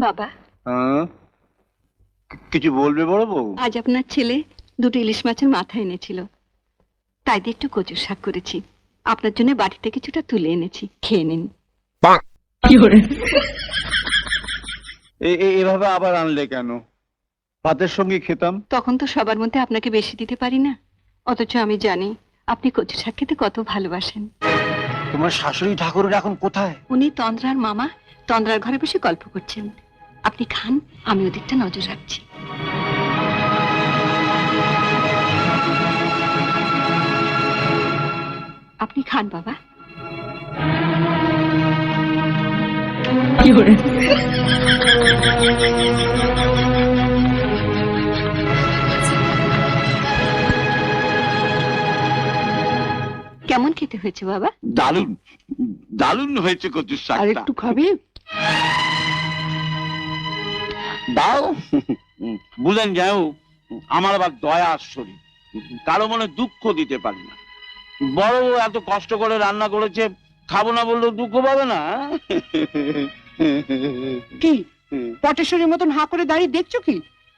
বাবা। হ্যাঁ? কিছু বলবে বড় বউ? আজ আপনার ছেলে দুটো ইলিশ মাছের মাথা এনেছিল। তাই দিয়ে একটু কচুর শাক করেছি। আপনার জন্য বাড়িতে কিছুটা তুলে এনেছি। খেয়ে নিন। এ- এ- এভাবে আবার আনলে কেন? ভাতের সঙ্গে খেতাম। তখন তো সবার মধ্যে আপনাকে বেশি দিতে পারি না। অথচ আমি জানি আপনি কচু শাক খেতে কত ভালোবাসেন। তোমার শাশুড়ি ঠাকুরের এখন কোথায়? উনি তন্দ্রার মামা। তন্দ্রার ঘরে বসে গল্প করছেন। আপনি খান আমি ওদিকটা নজর রাখছি। আপনি খান বাবা। কেমন খেতে হয়েছে বাবা? দারুণ। দারুণ হয়েছে কচুর আর একটু খাবে? দাও। বুঝেন যাও আমার আবার দয়া শরীর কারও মনে দুঃখ দিতে পারি না। বড় এত কষ্ট করে রান্না করেছে খাব না বললেও দুঃখ পাবে না কি? পটেশ্বরীর মতন হাঁ করে দাঁড়িয়ে দেখছ কি?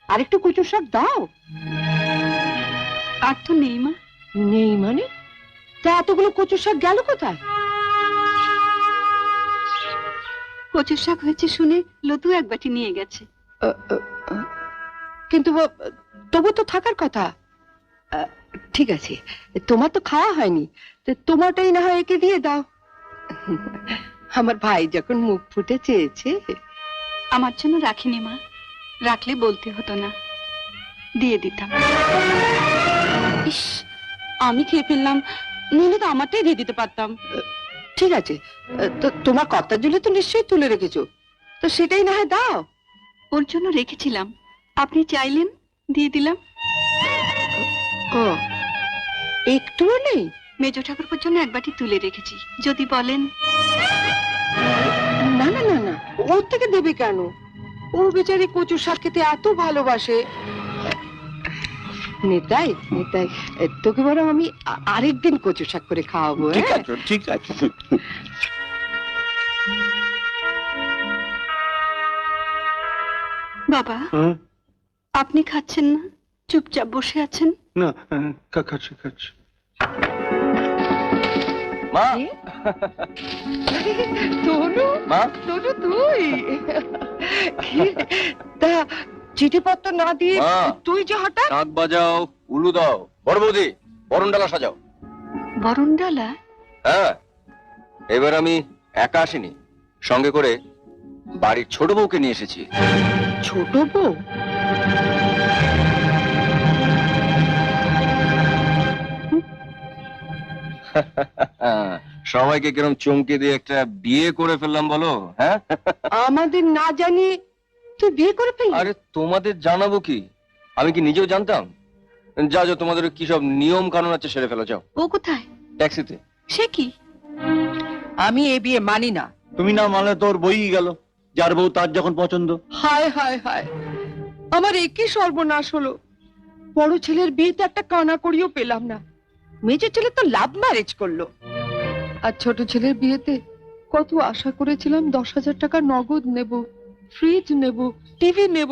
আর একটু কচুর শাক দাও। আর তো নেই মা। নেই মানে? তা এতগুলো কচুর শাক গেল কোথায়? কচুর শাক হয়েছে শুনে লতু এক বাটি নিয়ে গেছে। কিন্তু তবু তো থাকার কথা। ঠিক আছে তোমার তো খাওয়া হয়নি তোমারটাই না হয় একে দিয়ে দাও। আমার ভাই যখন মুখ ফুটে চেয়েছে। আমার জন্য রাখিনি মা রাখলে বলতে হতো না দিয়ে দিতাম। ইস আমি খেয়ে ফেললাম নইলে তো আমারটাই দিয়ে দিতে পারতাম। ঠিক আছে তো তোমার কর্তার জন্য তো নিশ্চয়ই তুলে রেখেছো তো সেটাই না হয় দাও। ওর জন্য রেখেছিলাম। আপনি চাইলেন দিয়ে দিলাম। ও একটুও নেই? মেজ ঠাকুরপুর জন্য এক বাটি তুলে রেখেছি। যদি বলেন। না না না না ওর থেকে দেবে কেন? ও বেচারি কচুর শাক খেতে এত ভালোবাসে। নেতাই নেতাই তোকে বরং আমি আরেকদিন কচু শাক করে খাওয়াবো ঠিক হ্যাঁ? আছে ঠিক আছে। বাবা আপনি খাচ্ছেন না? চুপচাপ বসে আছেন? না খাচ্ছি খাচ্ছি। মা! তনু? মা? তনু তুই? তা চিঠিপত্র না দিয়ে তুই যে হঠাৎ বাজাও উলু দাও। বড় বৌদি বরণ সাজাও। বরণডালা? হ্যাঁ। এবার আমি একা আসিনি। সঙ্গে করে বাড়ির ছোট বউকে নিয়ে এসেছি। ছোট বউ? হ্যাঁ, সবাইকে কিরম চমকে দিয়ে একটা বিয়ে করে ফেললাম বলো হ্যাঁ? আমাদের না জানিয়ে তুই বিয়ে করে ফেললি? আরে তোমাদের জানাব কি? আমি কি নিজেও জানতাম? যা যা তোমাদের কি সব নিয়ম কানুন আছে সেরে ফেলো যাও। ও কোথায়? ট্যাক্সিতে। সে কি? আমি এ বিয়ে মানি না। তুমি না মানলে তোর বই গেল। যার বউ তার যখন পছন্দ। হায় হায় হায়। আমার একই সর্বনাশ হলো। বড় ছেলের বিয়েতে একটা কানা করিও পেলাম না। মেজর ছেলে তো লাভ ম্যারেজ করল। আর ছোট ছেলের বিয়েতে কত আশা করেছিলাম দশ হাজার টাকা নগদ নেব ফ্রিজ নেব টিভি নেব।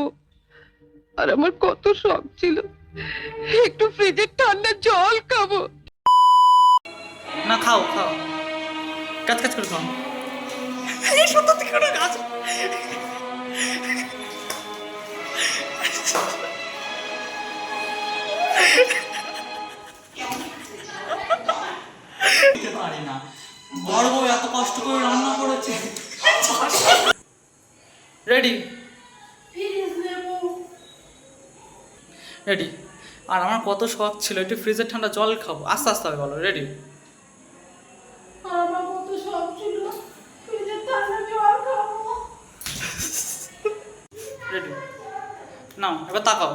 আর আমার কত শখ ছিল। একটু ফ্রিজের ঠান্ডা জল খাব। না খাও খাও। কাজ কাজ করে খাও। খেতে পারি না। বড় বউ এত কষ্ট করে রান্না করেছে। রেডি রেডি আর আমার কত শখ ছিল, একটু ফ্রিজের ঠান্ডা জল খাব। আস্তে আস্তে হবে, বলো। রেডি রেডি নাও এবার তাকাও।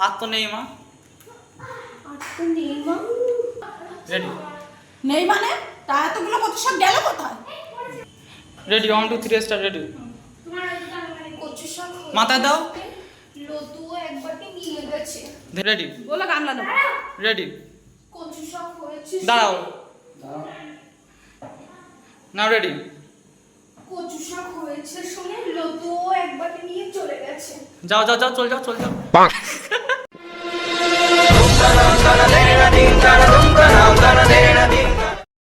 আর তো নেই মা। রেডি নেই মানে? তা এতগুলো কত সব গেল কোথায়? Ready one two three star ready মাথায় দাও। লতু নিয়ে গেছে। রেডি বলো গামলা নেব রেডি দাঁড়াও। নাও রেডি কচু শাক হয়েছে শুনে লতুও এক বাটি নিয়ে চলে গেছে যাও যাও যাও চল যাও চল যাও